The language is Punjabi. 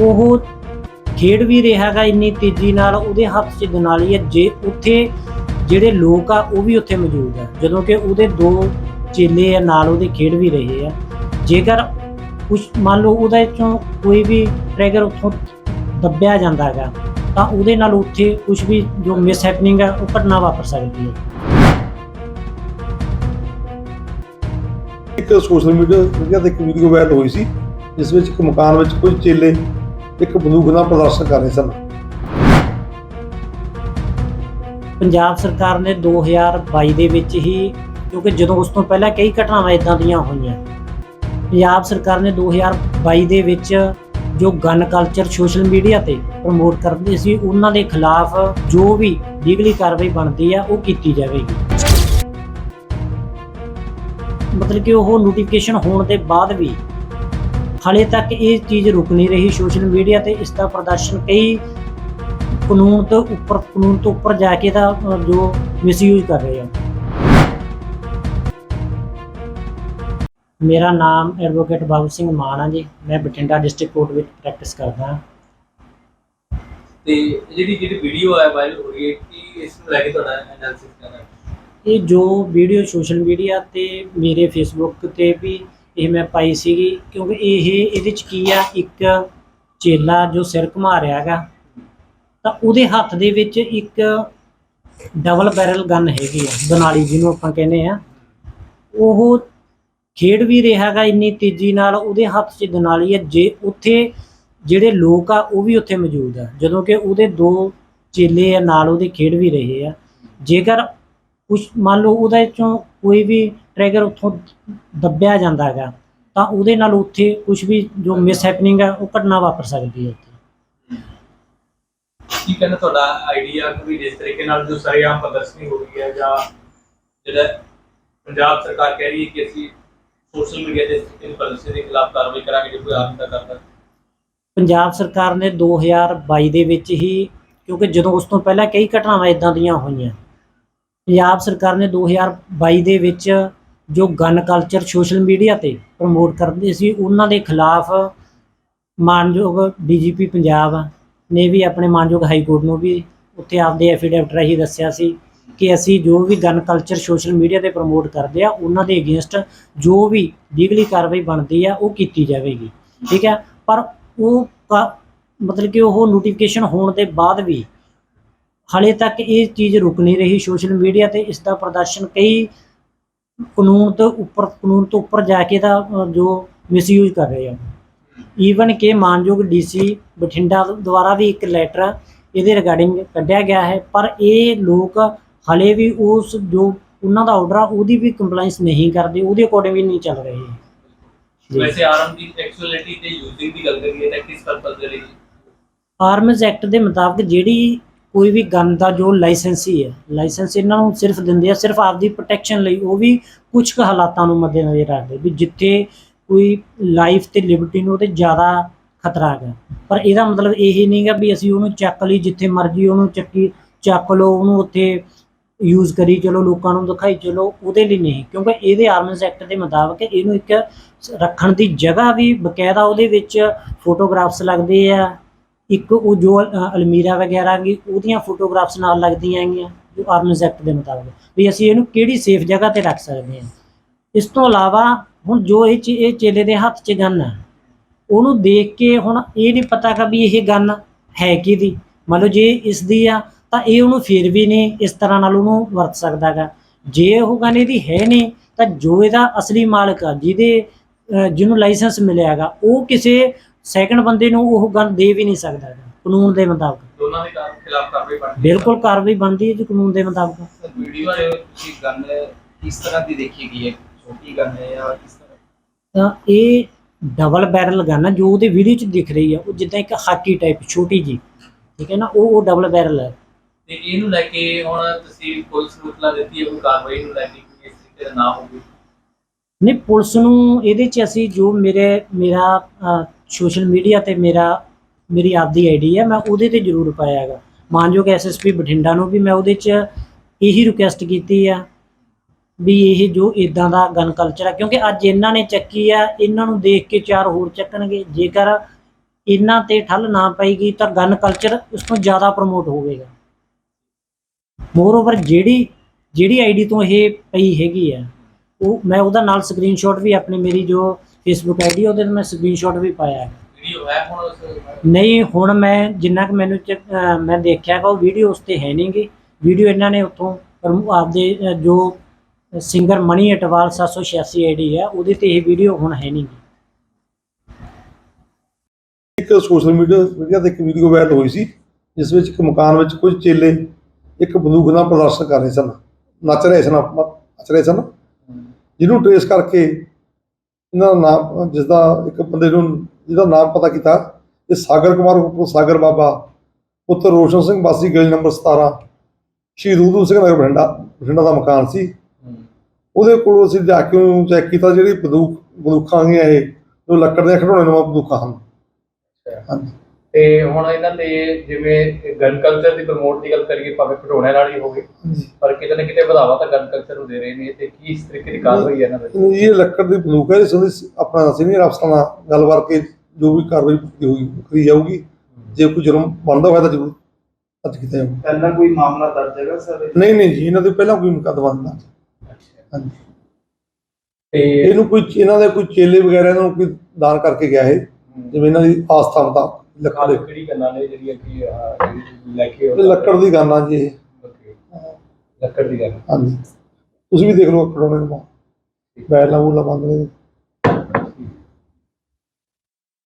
ਉਹ ਖੇਡ ਵੀ ਰਿਹਾ ਇੰਨੀ ਤੇਜ਼ੀ ਨਾਲ, ਉਹਦੇ ਹੱਥ 'ਚ ਦਨਾਲੀ ਹੈ। ਜੇ ਉੱਥੇ ਜਿਹੜੇ ਲੋਕ ਆ, ਉਹ ਵੀ ਉੱਥੇ ਮੌਜੂਦ ਆ। ਜਦੋਂ ਕਿ ਉਹਦੇ ਦੋ ਚੇਲੇ ਆ, ਨਾਲ ਉਹਦੇ ਖੇਡ ਵੀ ਰਹੇ ਆ। ਜੇਕਰ ਕੁਝ ਮੰਨ ਲਓ ਉਹਦੇ ਚੋਂ ਕੋਈ ਵੀ ਟ੍ਰਿਗਰ ਉੱਥੋਂ ਦੱਬਿਆ ਜਾਂਦਾ ਹੈਗਾ ਤਾਂ ਉਹਦੇ ਨਾਲ ਉੱਥੇ ਕੁਝ ਵੀ ਜੋ ਮਿਸ ਹੈਪਨਿੰਗ ਹੈ ਉਹ ਘਟਨਾ ਵਾਪਰ ਸਕਦੀ ਹੈ। ਇੱਕ ਸੋਸ਼ਲ ਮੀਡੀਆ ਤੇ ਇੱਕ ਵੀਡੀਓ ਵਾਇਰਲ ਹੋਈ ਸੀ, ਜਿਸ ਵਿੱਚ ਇੱਕ ਮਕਾਨ ਵਿੱਚ ਕੁਝ ਚੇਲੇ ਇੱਕ ਬੰਦੂਕ ਨਾਲ ਪ੍ਰਦਰਸ਼ਨ ਕਰ ਰਹੇ ਸਨ। ਪੰਜਾਬ ਸਰਕਾਰ ਨੇ 2022 ਦੇ ਵਿੱਚ ਹੀ, ਕਿਉਂਕਿ ਜਦੋਂ ਉਸ ਤੋਂ ਪਹਿਲਾਂ ਕਈ ਘਟਨਾਵਾਂ ਇਦਾਂ ਦੀਆਂ ਹੋਈਆਂ, ਪੰਜਾਬ ਸਰਕਾਰ ਨੇ 2022 ਦੇ ਵਿੱਚ ਜੋ ਗਨ ਕਲਚਰ ਸੋਸ਼ਲ ਮੀਡੀਆ ਤੇ ਪ੍ਰਮੋਟ ਕਰਦੇ ਸੀ, ਉਹਨਾਂ ਦੇ ਖਿਲਾਫ ਜੋ ਵੀ ਲੀਗਲੀ ਕਾਰਵਾਈ ਬਣਦੀ ਆ, ਉਹ ਕੀਤੀ ਜਾਵੇਗੀ। ਮਤਲਬ ਕਿ ਉਹ ਨੋਟੀਫਿਕੇਸ਼ਨ ਹੋਣ ਦੇ ਬਾਅਦ ਵੀ ਹਾਲੇ ਤੱਕ ਇਹ ਚੀਜ਼ ਰੁਕ ਨਹੀਂ ਰਹੀ ਸੋਸ਼ਲ ਮੀਡੀਆ ਤੇ ਇਸ ਦਾ ਪ੍ਰਦਰਸ਼ਨ ਕਈ ਕਾਨੂੰਨ ਤੋਂ ਉੱਪਰ ਕਾਨੂੰਨ ਤੋਂ ਉੱਪਰ ਜਾ ਕੇ ਦਾ ਜੋ ਮਿਸਯੂਜ਼ ਕਰ ਰਹੇ ਆ। ਮੇਰਾ ਨਾਮ ਐਡਵੋਕੇਟ ਬਾਬੂ ਸਿੰਘ ਮਾਨ ਆ ਜੀ। ਮੈਂ ਬਠਿੰਡਾ ਡਿਸਟ੍ਰਿਕਟ ਕੋਰਟ ਵਿੱਚ ਪ੍ਰੈਕਟਿਸ ਕਰਦਾ ਹਾਂ। ਤੇ ਜਿਹੜੀ ਜਿਹੜੀ ਵੀਡੀਓ ਹੈ ਵਾਇਰਲ ਹੋ ਰਹੀ ਹੈ ਕੀ ਇਸ ਨੂੰ ਲੈ ਕੇ ਤੁਹਾਡਾ ਐਨਾਲਿਸਿਸ ਕਰਨਾ ਇਹ ਜੋ ਵੀਡੀਓ ਸੋਸ਼ਲ ਮੀਡੀਆ ਤੇ ਮੇਰੇ ਫੇਸਬੁੱਕ ਤੇ ਵੀ ਇਹ ਮੈਂ ਪਾਈ ਸੀਗੀ, ਕਿਉਂਕਿ ਇਹ, ਇਹਦੇ ਚ ਕੀ ਆ, ਇੱਕ ਚੇਲਾ ਜੋ ਸਿਰ ਘੁਮਾ ਰਿਹਾ ਹੈਗਾ, ਤਾਂ ਉਹਦੇ ਹੱਥ ਦੇ ਵਿੱਚ ਇੱਕ ਡਬਲ ਬੈਰਲ ਗਨ ਹੈਗੀ ਆ, ਬਨਾਲੀ ਜਿਹਨੂੰ ਆਪਾਂ ਕਹਿੰਦੇ ਆ। ਉਹ ਖੇਡ ਵੀ ਰਿਹਾ ਹੈਗਾ ਇੰਨੀ ਤੇਜ਼ੀ ਨਾਲ, ਉਹਦੇ ਹੱਥ 'ਚ ਦਨਾਲੀ ਹੈ ਜੇ ਉੱਥੇ ਜਿਹੜੇ ਲੋਕ ਆ, ਉਹ ਵੀ ਉੱਥੇ ਮੌਜੂਦ ਆ। ਜਦੋਂ ਕਿ ਉਹਦੇ ਦੋ ਚੇਲੇ ਆ, ਨਾਲ ਉਹਦੇ ਖੇਡ ਵੀ ਰਹੇ ਆ। ਜੇਕਰ ਕੁਝ ਮੰਨ ਲਓ ਉਹਦੇ ਚੋਂ ਕੋਈ ਵੀ ਟ੍ਰਿਗਰ ਉੱਥੋਂ ਦੱਬਿਆ ਜਾਂਦਾ ਹੈਗਾ ਤਾਂ ਉਹਦੇ ਨਾਲ ਉੱਥੇ ਕੁਝ ਵੀ ਜੋ ਮਿਸ ਹੈਪਨਿੰਗ ਹੈ ਉਹ ਘਟਨਾ ਵਾਪਰ ਸਕਦੀ ਹੈ ਉੱਥੇ। ਕੀ ਕਹਿੰਦਾ ਤੁਹਾਡਾ ਆਈਡੀਆ ਕਿ ਜਿਸ ਤਰੀਕੇ ਨਾਲ ਜੋ ਸਰੇਆਮ ਪ੍ਰਦਰਸ਼ਨੀ ਹੋ ਰਹੀ ਹੈ ਜਾਂ ਜਿਹੜਾ ਪੰਜਾਬ ਸਰਕਾਰ ਕਹਿ ਰਹੀ ਹੈ ਕਿ ਅਸੀਂ ਸੋਸ਼ਲ ਮੀਡੀਆ ਦੇ ਇਸ ਪ੍ਰਦਰਸ਼ਨੀ ਦੇ ਖਿਲਾਫ ਕਾਰਵਾਈ ਕਰਾਂਗੇ ਜੇ ਕੋਈ ਦਾ ਕਰਦਾ ਪੰਜਾਬ ਸਰਕਾਰ ਨੇ 2022 ਦੇ ਵਿੱਚ ਹੀ ਕਿਉਂਕਿ ਜਦੋਂ ਉਸ ਤੋਂ ਪਹਿਲਾਂ ਕਈ ਘਟਨਾਵਾਂ ਇਦਾਂ ਦੀਆਂ ਹੋਈਆਂ ਪੰਜਾਬ ਸਰਕਾਰ ਨੇ 2022 ਦੇ ਵਿੱਚ ਜੋ ਗਨ ਕਲਚਰ ਸੋਸ਼ਲ ਮੀਡੀਆ ਤੇ ਪ੍ਰਮੋਟ ਕਰਦੇ ਸੀ, ਉਹਨਾਂ ਦੇ ਖਿਲਾਫ ਮਾਨਯੋਗ ਡੀਜੀਪੀ ਪੰਜਾਬ ਨੇ ਵੀ ਆਪਣੇ ਮਾਨਯੋਗ ਹਾਈ ਕੋਰਟ ਨੂੰ ਵੀ ਉੱਥੇ ਆਪਦੇ ਐਫੀਡੇਵਿਟ ਰਾਹੀਂ ਦੱਸਿਆ ਸੀ ਕਿ ਅਸੀਂ ਜੋ ਵੀ ਗਨ ਕਲਚਰ ਸੋਸ਼ਲ ਮੀਡੀਆ ਤੇ ਪ੍ਰਮੋਟ ਕਰਦੇ ਆ, ਉਹਨਾਂ ਦੇ ਅਗੇਂਸਟ ਜੋ ਵੀ ਲੀਗਲੀ ਕਾਰਵਾਈ ਬਣਦੀ ਆ, ਉਹ ਕੀਤੀ ਜਾਵੇਗੀ। ਠੀਕ ਹੈ? ਪਰ ਉਹ ਕ- ਮਤਲਬ ਕਿ ਉਹ ਨੋਟੀਫਿਕੇਸ਼ਨ ਹੋਣ ਦੇ ਬਾਅਦ ਵੀ ਹਾਲੇ ਤੱਕ ਇਹ ਚੀਜ਼ ਰੁਕ ਨਹੀਂ ਰਹੀ ਸੋਸ਼ਲ ਮੀਡੀਆ ਤੇ ਇਸ ਦਾ ਪ੍ਰਦਰਸ਼ਨ ਕਈ ਕਾਨੂੰਨ ਤੋਂ ਉੱਪਰ ਕਾਨੂੰਨ ਤੋਂ ਉੱਪਰ ਜਾ ਕੇ ਦਾ ਜੋ ਮਿਸਯੂਜ਼ ਕਰ ਰਹੇ ਆ ਈਵਨ ਕਿ ਮਾਨਯੋਗ ਡੀਸੀ ਬਠਿੰਡਾ ਦੁਆਰਾ ਵੀ ਇੱਕ ਲੈਟਰ ਇਹਦੇ ਰਿਗਾਰਡਿੰਗ ਕੱਢਿਆ ਗਿਆ ਹੈ ਪਰ ਇਹ ਲੋਕ ਹਲੇ ਵੀ ਉਸ ਜੋ ਉਹਨਾਂ ਦਾ ਆਰਡਰ ਆ ਉਹਦੀ ਵੀ ਕੰਪਲਾਈਂਸ ਨਹੀਂ ਕਰਦੇ ਉਹਦੇ ਅਕੋਰਡਿੰਗ ਵੀ ਨਹੀਂ ਚੱਲ ਰਹੇ। ਵੈਸੇ ਆਰਮ ਦੀ ਐਕਚੁਅਲਿਟੀ ਤੇ ਯੂਜ਼ਿੰਗ ਦੀ ਗੱਲ ਕਰੀਏ ਤਾਂ ਕਿਸ ਪਰਪਸ ਦੇ ਲਈ ਆਰਮਜ਼ ਐਕਟ ਦੇ ਮੁਤਾਬਕ ਜਿਹੜੀ ਕੋਈ ਵੀ ਗਨ ਦਾ ਜੋ ਲਾਇਸੈਂਸੀ ਹੈ ਲਾਇਸੈਂਸ ਇਹਨਾਂ ਨੂੰ ਸਿਰਫ ਦਿੰਦੇ ਆ, ਸਿਰਫ ਆਪਦੀ ਪ੍ਰੋਟੈਕਸ਼ਨ ਲਈ ਉਹ ਵੀ ਕੁਝ ਕੁ ਹਾਲਾਤਾਂ ਨੂੰ ਮੱਦੇਨਜ਼ਰ ਰੱਖਦੇ ਵੀ ਜਿੱਥੇ ਕੋਈ ਲਾਈਫ ਤੇ ਲਿਬਰਟੀ ਨੂੰ ਤੇ ਜ਼ਿਆਦਾ ਖਤਰਾ ਹੈਗਾ। ਪਰ ਇਹਦਾ ਮਤਲਬ ਇਹ ਨਹੀਂਗਾ ਵੀ ਅਸੀਂ ਉਹਨੂੰ ਚੱਕ ਲਈ ਜਿੱਥੇ ਮਰਜ਼ੀ ਉਹਨੂੰ ਚੱਕੀ, ਚੱਕ ਲਓ, ਉਹਨੂੰ ਉੱਥੇ ਯੂਜ਼ ਕਰੀ, ਚਲੋ ਲੋਕਾਂ ਨੂੰ ਦਿਖਾਈ, ਚਲੋ ਉਹਦੇ ਲਈ ਨਹੀਂ। ਕਿਉਂਕਿ ਇਹਦੇ ਆਰਮਸ ਐਕਟ ਦੇ ਮੁਤਾਬਕ ਇਹਨੂੰ ਇੱਕ ਰੱਖਣ ਦੀ ਜਗ੍ਹਾ ਵੀ ਬਕਾਇਦਾ ਉਹਦੇ ਵਿੱਚ ਫੋਟੋਗ੍ਰਾਫਸ ਲੱਗਦੇ ਆ ਇੱਕ ਉਹ ਜੋ ਅ, ਅਲਮੀਰਾ ਵਗੈਰਾ ਗੀ ਉਹਦੀਆਂ ਫੋਟੋਗ੍ਰਾਫਸ ਨਾਲ ਲੱਗਦੀਆਂ ਹੈਗੀਆਂ ਜੋ ਆਰਮਜ਼ ਐਕਟ ਦੇ ਮੁਤਾਬਕ। ਵੀ ਅਸੀਂ ਇਹਨੂੰ ਕਿਹੜੀ ਸੇਫ ਜਗ੍ਹਾ ਤੇ ਰੱਖ ਸਕਦੇ ਹਾਂ। ਇਸ ਤੋਂ ਇਲਾਵਾ ਹੁਣ ਜੋ ਇਹ ਚੀ- ਇਹ ਚੇਲੇ ਦੇ ਹੱਥ 'ਚ ਗਨ ਹੈ ਉਹਨੂੰ ਦੇਖ ਕੇ ਹੁਣ ਇਹ ਨਹੀਂ ਪਤਾ ਕਿ ਵੀ ਇਹ ਗਨ ਹੈ ਕਿਹਦੀ। ਮੰਨ ਲਓ ਜੇ ਇਸ ਦੀ ਆ ਤਾਂ ਇਹ ਉਹਨੂੰ ਫਿਰ ਵੀ ਨਹੀਂ ਇਸ ਤਰ੍ਹਾਂ ਨਾਲ ਉਹਨੂੰ ਵਰਤ ਸਕਦਾ ਗਾ। ਜੇ ਉਹ ਗਨ ਇਹਦੀ ਹੈ ਨਹੀਂ ਤਾਂ ਜੋ ਇਹਦਾ ਅਸਲੀ ਮਾਲਕ ਆ ਜਿਹਦੇ ਜਿਹਨੂੰ ਲਾਇਸੈਂਸ ਮਿਲਿਆ ਹੈਗਾ ਉਹ ਕਿਸੇ ਸੈਕੰਡ ਬੰਦੇ ਨੂੰ ਉਹ ਗਨ ਦੇ ਵੀ ਨਹੀਂ ਸਕਦਾ ਗਾ, ਕਾਨੂੰਨ ਦੇ ਮੁਤਾਬਕ। ਦੋਨਾਂ ਦੇ ਕਾਰ- ਖਿਲਾਫ ਕਾਰਵਾਈ ਬਣਦੀ ਬਿਲਕੁਲ ਕਾਰਵਾਈ ਬਣਦੀ ਹੈ ਜੀ ਕਾਨੂੰਨ ਦੇ ਮੁਤਾਬਕ। ਵੀਡੀਓ ਚ ਤੁਸੀਂ ਗਨ ਕਿਸ ਤਰ੍ਹਾਂ ਦੀ ਦੇਖੀ ਗਈ ਹੈ? ਛੋਟੀ ਗਨ ਹੈ ਜਾਂ ਕਿਸ ਤਰ੍ਹਾਂ? ਤਾਂ ਇਹ ਡਬਲ ਬੈਰਲ ਗਨ ਜੋ ਉਹਦੇ ਵੀਡੀਓ 'ਚ ਦਿਖ ਰਹੀ ਹੈ ਉਹ ਜਿੱਦਾਂ ਇੱਕ ਹਾਕੀ ਟਾਈਪ ਛੋਟੀ ਜੀ ਠੀਕ ਹੈ ਨਾ ਉਹ ਉਹ ਡਬਲ ਬੈਰਲ ਹੈ ਤੇ ਇਹਨੂੰ ਲੈ ਕੇ ਹੁਣ ਤੁਸੀਂ ਪੁਲਿਸ ਨੂੰ ਇਤਲਾ ਦਿੱਤੀ ਹੈ ਕੋਈ ਕਾਰਵਾਈ ਨੂੰ ਲੈ ਕੇ ਕਿ ਇਸ ਤਰੀਕੇ ਦਾ ਨਾ ਹੋਵੇ? ਨਹੀਂ ਪੁਲਿਸ ਨੂੰ ਇਹਦੇ 'ਚ ਅਸੀਂ ਜੋ ਮੇਰੇ ਮੇਰਾ ਸੋਸ਼ਲ ਮੀਡੀਆ ਤੇ ਮੇਰਾ, ਮੇਰੀ ਆਪਦੀ ਆਈਡੀ ਹੈ, ਮੈਂ ਉਹਦੇ ਤੇ ਜ਼ਰੂਰ ਪਾਇਆ ਹੈਗਾ। ਮਾਨਯੋਗ ਐਸਐਸਪੀ ਬਠਿੰਡਾ ਨੂੰ ਵੀ ਮੈਂ ਉਹਦੇ 'ਚ ਇਹੀ ਰਿਕੁਐਸਟ ਕੀਤੀ ਆ ਵੀ ਇਹ ਜੋ ਇਦਾਂ ਦਾ ਗਨ ਕਲਚਰ ਆ, ਕਿਉਂਕਿ ਅੱਜ ਇਹਨਾਂ ਨੇ ਚੱਕੀ ਆ, ਇਹਨਾਂ ਨੂੰ ਦੇਖ ਕੇ ਚਾਰ ਹੋਰ ਚੱਕਣਗੇ। ਜੇਕਰ ਇਹਨਾਂ ਤੇ ਠੱਲ ਨਾ ਪਏਗੀ ਤਾਂ ਗਨ ਕਲਚਰ ਉਸ ਤੋਂ ਜ਼ਿਆਦਾ ਪ੍ਰਮੋਟ ਹੋਵੇਗਾ। ਮੋਰਓਵਰ ਜਿਹੜੀ ਜਿਹੜੀ ਆਈਡੀ ਤੋਂ ਇਹ ਪਈ ਹੈਗੀ ਆ, ਉਹ ਮੈਂ ਉਹਦਾ ਨਾਲ ਸਕਰੀਨਸ਼ਾਟ ਵੀ ਆਪਣੀ ਮੇਰੀ ਜੋ ਫੇਸਬੁੱਕ ਆਈਡੀ ਉਹਦੇ ਤੇ ਮੈਂ ਸਕਰੀਨਸ਼ਾਟ ਵੀ ਪਾਇਆ ਹੈ। ਵੀਡੀਓ ਹੈ ਹੁਣ ਉਸ ਨਹੀਂ ਹੁਣ ਮੈਂ ਜਿੰਨਾ ਕਿ ਮੈਨੂੰ ਚ- ਅਹ ਮੈਂ ਦੇਖਿਆ ਕਿ ਉਹ ਵੀਡੀਓ ਉਸ ਤੇ ਹੈ ਨਹੀਂਗੀ ਵੀਡੀਓ ਇਹਨਾਂ ਨੇ ਉੱਥੋਂ ਪ੍ਰਮੋ- ਆਪਦੇ ਅਹ ਜੋ ਸਿੰਗਰ ਮਣੀ ਅਟਵਾਲ 786 ਆਈਡੀ ਹੈ ਉਹਦੇ ਤੇ ਇਹ ਵੀਡੀਓ ਹੁਣ ਹੈ ਨਹੀਂਗੀ ਇੱਕ ਸੋਸ਼ਲ ਮੀਡੀਆ ਮੀਡੀਆ ਤੇ ਇੱਕ ਵੀਡੀਓ ਵਾਇਰਲ ਹੋਈ ਸੀ ਜਿਸ ਵਿੱਚ ਇੱਕ ਮਕਾਨ ਵਿੱਚ ਕੁਝ ਚੇਲੇ ਇੱਕ ਬੰਦੂਕ ਨਾਲ ਪ੍ਰਦਰਸ਼ਨ ਕਰ ਰਹੇ ਸਨ। ਨੱਚ ਰਹੇ ਸਨ ਨੱਚ ਰਹੇ ਸਨ। ਜਿਹਨੂੰ ਟ੍ਰੇਸ ਕਰਕੇ ਇਹਨਾਂ ਦਾ ਨਾਮ ਜਿਸ ਦਾ ਇੱਕ ਬੰਦੇ ਨੂੰ ਜਿਹਦਾ ਨਾਮ ਪਤਾ ਕੀਤਾ ਇਹ ਸਾਗਰ ਕੁਮਾਰ ਉਰਫ ਸਾਗਰ ਬਾਬਾ ਪੁੱਤਰ ਰੋਸ਼ਨ ਸਿੰਘ ਵਾਸੀ ਗਲੀ ਨੰਬਰ 17 ਸ਼ਹੀਦ ਊਧਮ ਸਿੰਘ ਨਗਰ ਬਠਿੰਡਾ ਬਠਿੰਡਾ ਦਾ ਮਕਾਨ ਸੀ। ਉਹਦੇ ਕੋਲੋਂ ਅਸੀਂ ਜਾ ਕੇ ਉਹਨੂੰ ਚੈੱਕ ਕੀਤਾ ਜਿਹੜੀ ਬੰਦੂਕ ਬੰਦੂਕਾਂ ਹੈਗੀਆਂ ਇਹ ਜੋ ਲੱਕੜ ਦੇ ਖਿਡੌਣੇ ਨੂੰ ਬੰਦੂਕਾਂ ਹਨ। ਹਾਂਜੀ। ਤੇ ਹੁਣ ਇਹਨਾਂ ਤੇ ਜਿਵੇਂ ਗਨ ਕਲਚਰ ਦੀ ਪ੍ਰਮੋਟ ਦੀ ਗੱਲ ਕਰੀਏ ਭਾਵੇਂ ਖਿਡੌਣਿਆਂ ਨਾਲ ਹੀ ਹੋਵੇ ਪਰ ਕਿਤੇ ਨਾ ਕਿਤੇ ਵਧਾਵਾ ਤਾਂ ਗਨ ਕਲਚਰ ਨੂੰ ਦੇ ਰਹੇ ਨੇ ਤੇ ਕੀ ਇਸ ਤਰੀਕੇ ਦੀ ਕਾਰਵਾਈ ਹੈ ਇਹਨਾਂ ਵਿੱਚ? ਇਹ ਲੱਕੜ ਦੀ ਬੰਦੂਕ ਹੈ ਇਸ ਸੰਬੰਧੀ ਆਪਣਾ ਸੀਨੀਅਰ ਅਫਸਰਾਂ ਨਾਲ ਗੱਲਬਾਤ ਕੇ ਜੋ ਵੀ ਕਾਰਵਾਈ ਕੀਤੀ ਹੋਈ ਕਰੀ ਜਾਊਗੀ। ਜੇ ਕੋਈ ਜੁਰਮ ਬਣਦਾ ਹੋਇਆ ਤਾਂ ਜ਼ਰੂਰ ਅੱਜ ਕੀਤਾ ਜਾਊਗਾ। ਪਹਿਲਾਂ ਕੋਈ ਮਾਮਲਾ ਦਰਜ ਹੈਗਾ ਸਰ? ਨਹੀਂ ਨਹੀਂ ਜੀ ਇਹਨਾਂ ਦੇ ਪਹਿਲਾਂ ਕੋਈ ਮੁਕੱਦਮਾ ਨਹੀਂ ਦਰਜ। ਹਾਂਜੀ। ਤੇ ਇਹਨੂੰ ਕੋਈ ਇਹਨਾਂ ਦੇ ਕੋਈ ਚੇਲੇ ਵਗੈਰਾ ਨੂੰ ਕੋਈ ਦਾਨ ਕਰਕੇ ਗਿਆ ਇਹ ਜਿਵੇਂ ਇਹਨਾਂ ਦੀ ਆਸਥਾ ਮੁਤਾਬਕ। ਲੱਕੜ ਦੇ। ਕਿਹੜੀ ਗੱਲਾਂ ਨੇ ਜਿਹੜੀਆਂ ਕਿ ਜਿਹੜੀ ਲੈ ਕੇ ਇਹ ਲੱਕੜ ਦੀ ਗਾਨਾ ਜੀ ਇਹ। ਲੱਕੜ ਦੀ ਗੱਲ ਹਾਂਜੀ। ਤੁਸੀਂ ਵੀ ਦੇਖ ਲਓ ਖੜੋਣੇ ਨੂੰ। ਬੈਲਾਂ ਬੂਲਾਂ ਬੰਦ ਨੇ।